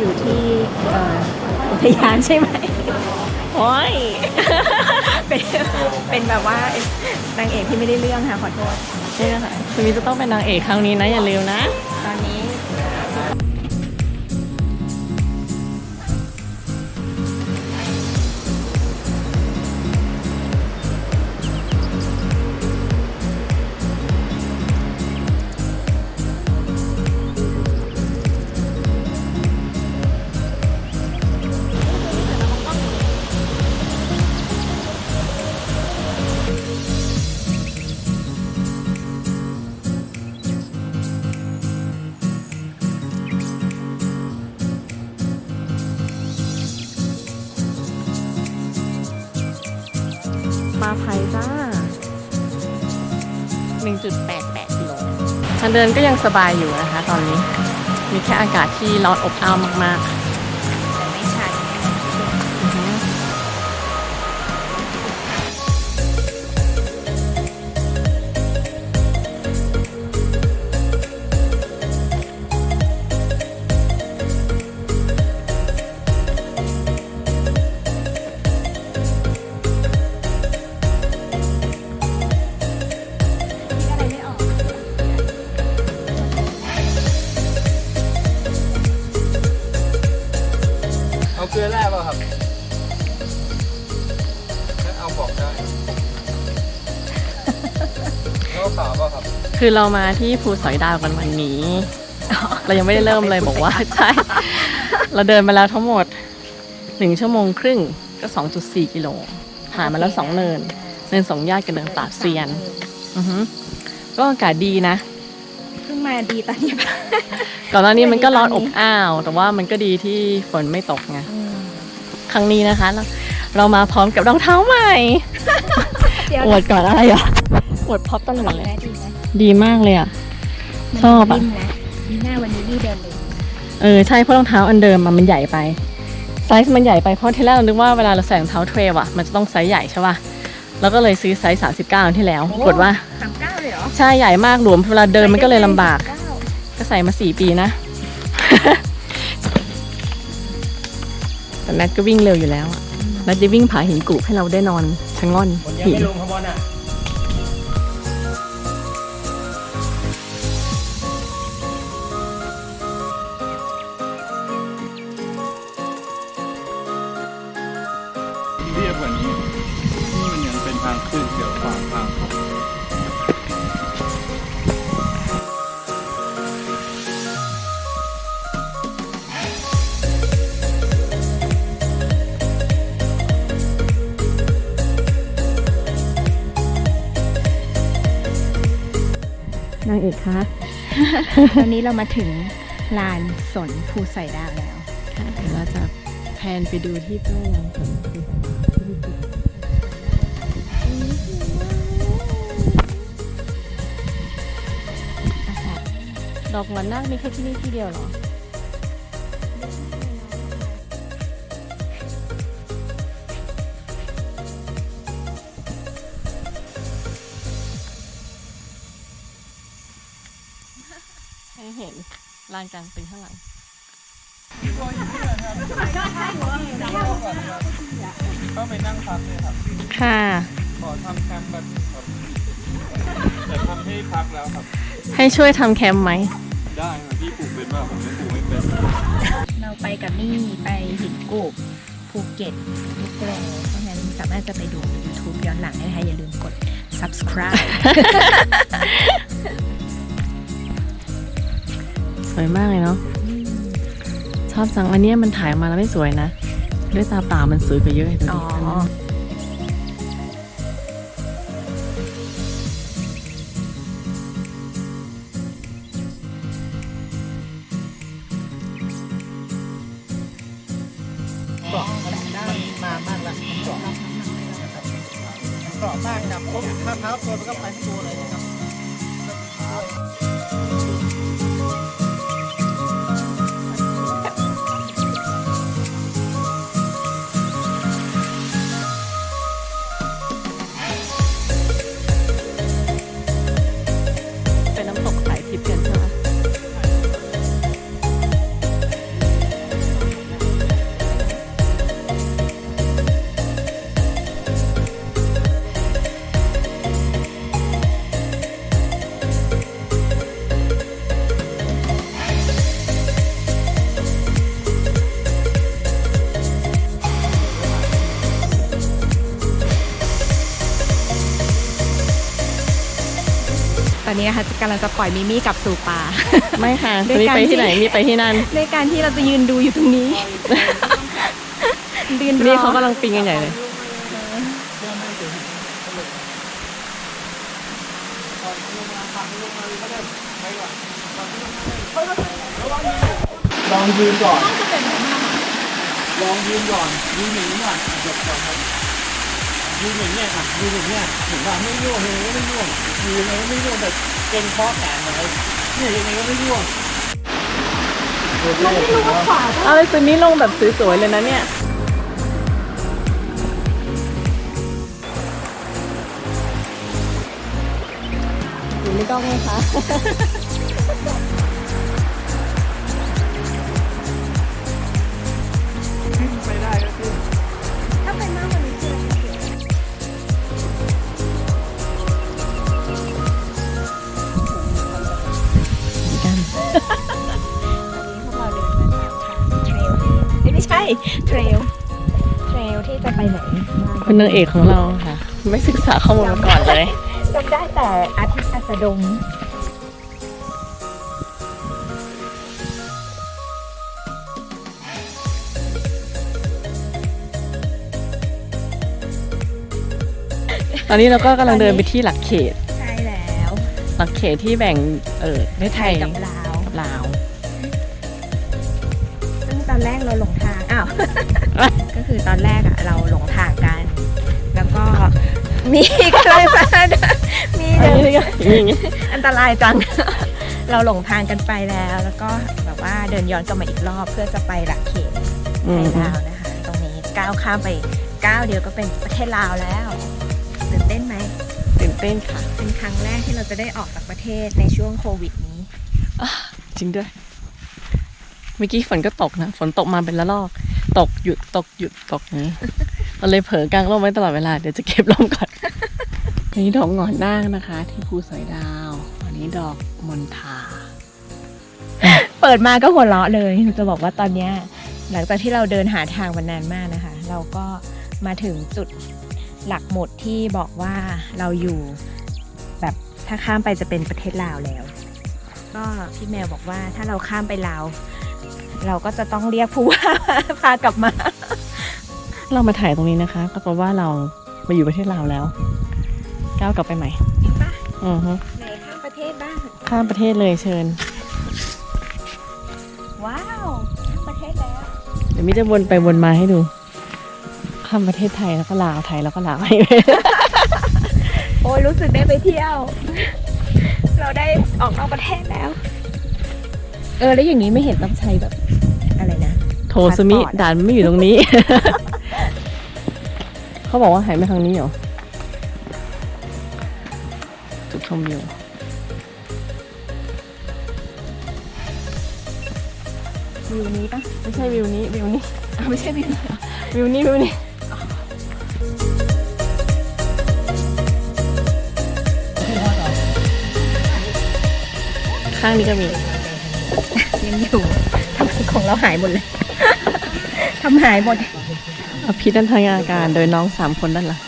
อยู่ที่เอ่ออุทยานใช่ไหมโอ้ยเป็นเป็นแบบว่านางเอกที่ไม่ได้เรื่องค่ะขอโทษนี่นะคะสมิธจะต้องเป็นนางเอกครั้งนี้นะอย่าลืมนะ ตอนนี้ มาไทยจ้า 1.88กิโลทางเดินก็ยังสบายอยู่นะคะตอนนี้ มีแค่อากาศที่ร้อนอบอ้าวมากแเอาเกลือแร่ป่ะครับงั้นเอาบอกได้เอาขาวป่ะครับ คือเรามาที่ภูสอยดาวกันวันนี้ เรายังไม่ได้เริ่มเลยบอกว่า ใช่ เราเดินมาแล้วทั้งหมด1ชั่วโมงครึ่งก็ 2.4 กิโลผ่านมาแล้วสองเนินเนินสองญาติกับเนินปราบเซียนอือฮึก็อากาศดีนะ เพิ่งมาดีตอนนี้ ก่อนหน้านี้มันก็ร้อนตออนนี้บอ้าว แต่ว่ามันก็ดีที่ฝนไม่ตกไง ครั้งนี้นะคะ เราเรามาพร้อมกับรองเท้าใหม่ เดี๋ยวอวดก่อนอะไรอะอวดพับตลอดเลย ได้ดีไหมดีมากเลยอะ ชอบอะมันนิ่มนะมีหน้าวันนี้นี่เดินเลยเออใช่เพราะรองเท้าอันเดิมอะมันใหญ่ไปไซส์มันใหญ่ไปเพราะที่แรกเราคิดว่าเวลาเราใส่รองเท้าเทรลอะมันจะต้องไซส์ใหญ่ใช่ป่ะแล้วก็เลยซื้อไซส์39อันที่แล้วปรากฏว่าสามเก้าเลยเหรอใช่ใหญ่มากหลวมเวลาเดินมันก็เลยลำบาก39ก็ใส่มาสี่ปีนะ แต่แนทก็วิ่งเร็วอยู่แล้วอะแนทจะวิ่งผาหินกูบให้เราได้นอนชะง่อนคนยังหิน ไม่ลงขบวนอะ เรียบกว่านี้ นี่มันยังเป็นทางขึ้นเดี๋ยวขวางทางเขา นางเอกคะตอนนี้เรามาถึงลานสนภูใส่ดาวแล้วค่ะเดี๋ยวเราจะแพนไปดูที่ต้ลานสนคือดอกหงอนนาคมีแค่ที่นี่ที่เดียวเหรอ ให้เห็นลานกลางเป็นข้างหลังเข้าไปนั่งพักเลยครับ ค่ะ ขอทำแคมป์แบบครับแต่ทำให้พักแล้วครับ ให้ช่วยทำแคมป์ไหม ได้ครับพี่ปลูกเป็นว่าผมไม่ปลูกไม่เป็น เราไปกับนี่ไปหินกูบภูเก็ตลูกแรเพราะฉะนั้นสามารถจะไปดู YouTube ย้อนหลังได้นะคะอย่าลืมกด subscribe สวยมากเลยเนาะชอบจังอันเนี้ยมันถ่ายออกมาแล้วไม่สวยนะ ด้วยตาเปล่ามันสวยกว่าเยอะเลยดูดิอ๋อเกาะมันได้มามากแล้วเกาะนะครับเกาะมากจับปุ๊บถ้าเท้าตัวมันก็ไปทั้งตัวเลยนะครับ อนนี้นะคะกำลังจะปล่อยมิมี่กลับสู่ป่า ไม่ค่ะด้วยมีการไปที่ไหนที่ มีไปที่นั่นในการที่เราจะยืนดูอยู่ตรงนี้ ยืนรนี่อเขากำลังปิงกันใหญ่เลยลองยืนก่อน ลองยืนก่อนยืนอย่างนี้ก่อนหยดก่อนครับ ยืนอย่างเนี้ยค่ะยืนอย่างเนี้ยเห็นว่าไม่ร่วงยังไงก็ไม่ร่วงยืนยังไงก็ไม่ร่วงแต่เก่งข้อแขนไว้เนี่ยยังไงก็ไม่ร่วงมันไม่รู้ว่าขวาเอาเลยซึนี้ลงแบบสวยๆเลยนะเนี่ยอยู่ในกล้องไหมคะ จะไปไหนคุณนางเอกของเราค่ะ ไม่ศึกษาข้อมูลมาก่อนเลยจำได้แต่อาทิตย์อัสดงตอนนี้เราก็กำลังเดินไปที่หลักเขต ใช่แล้ว หลักเขตที่แบ่งเออประเทศไทยกับลาวกับลาว ซึ่งตอนแรกเราหลงทาง อ้าว ก็คือตอนแรกอะเราหลงทางกัน แล้วก็มีก็เลยมามีอันเดินี้นก็อย่างนี้อันตรายจัง เราหลงทางกันไปแล้ว แล้วก็แบบว่าเดินย้อนกลับมาอีกรอบเพื่อจะไปหลักเขตอืไทมยลาวนะคะ ตรงนี้ก้าวข้ามไปก้าวเดียวก็เป็นประเทศลาวแล้วตื่นเต้นไหมตื่นเต้นค่ะ เป็นครั้งแรกที่เราจะได้ออกจากประเทศในช่วงโควิดนี้จริงด้วย เมื่อกี้ฝนก็ตกนะ ฝนตกมาเป็นละลอก ตกหยุดตกหยุดตกนี้เราเลยเผลอกลางร่มไว้ตลอดเวลา เดี๋ยวจะเก็บร่มก่อนอันนี้ดอกหงอนนางนะคะ ที่ภูสอยดาว อันนี้ดอกมณฑาเปิดมาก็หัวเราะเลยจะบอกว่าตอนเนี้ยหลังจากที่เราเดินหาทางมานานมากนะคะ เราก็มาถึงจุดหลักหมุดที่บอกว่าเราอยู่แบบถ้าข้ามไปจะเป็นประเทศลาวแล้ว ก็พี่แมวบอกว่าถ้าเราข้ามไปลาว เราก็จะต้องเรียกผู้ว่าพากลับมา เรามาถ่ายตรงนี้นะคะก็เพราะว่าเรามาอยู่ประเทศลาวแล้วก้าวกลับไปใหม่เห็นปะอือฮึไหนข้ามประเทศบ้าง ข้ามประเทศเลยเชิญ ว้าวข้ามประเทศแล้ว เดี๋ยวมิจะวนไปวนมาให้ดู ข้ามประเทศไทยแล้วก็ลาวไทยแล้วก็ลาวให้โอ้ยรู้สึกได้ไปเที่ยว เราได้ออกนอกประเทศแล้ว เออ แล้วอย่างนี้ไม่เห็นต้องใช้แบบ อะไรนะ โทสมิพาสปอร์ตด่านไม่อยู่ตรงนี้ เขาบอกว่าหายไปทางนี้เหรอ จุดชมวิววิวนี้ปะไม่ใช่วิวนี้ วิวนี้อ้าวไม่ใช่วิวนี้วิวนี้วิวนี้ข้างนี้ก็มี ยังอยู่ทำไมของเราหายหมดเลยทำหายหมด อภินันทนาการโดยน้องสามคนนั่นหละ